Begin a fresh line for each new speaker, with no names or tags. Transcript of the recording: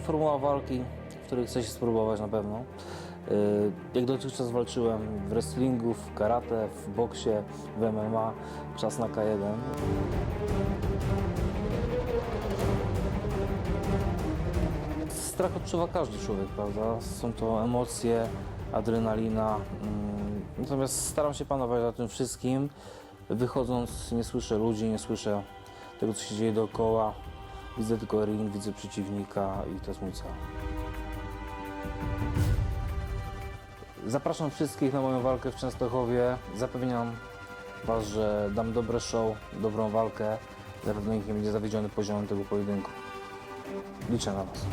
formuła walki, w której chcę się spróbować na pewno. Y, Jak dotychczas walczyłem w wrestlingu, w karate, w boksie, w MMA, czas na K1. Strach odczuwa każdy człowiek, prawda? Są to emocje, adrenalina. mm, Natomiast staram się panować nad tym wszystkim. Wychodząc nie słyszę ludzi, nie słyszę tego, co się dzieje dookoła. Widzę tylko ring, widzę przeciwnika i to jest mój cel. Zapraszam wszystkich na moją walkę w Częstochowie. Zapewniam Was, że dam dobre show, dobrą walkę. Zapewne nikt nie będzie zawiedziony poziomem tego pojedynku. Liczę na Was.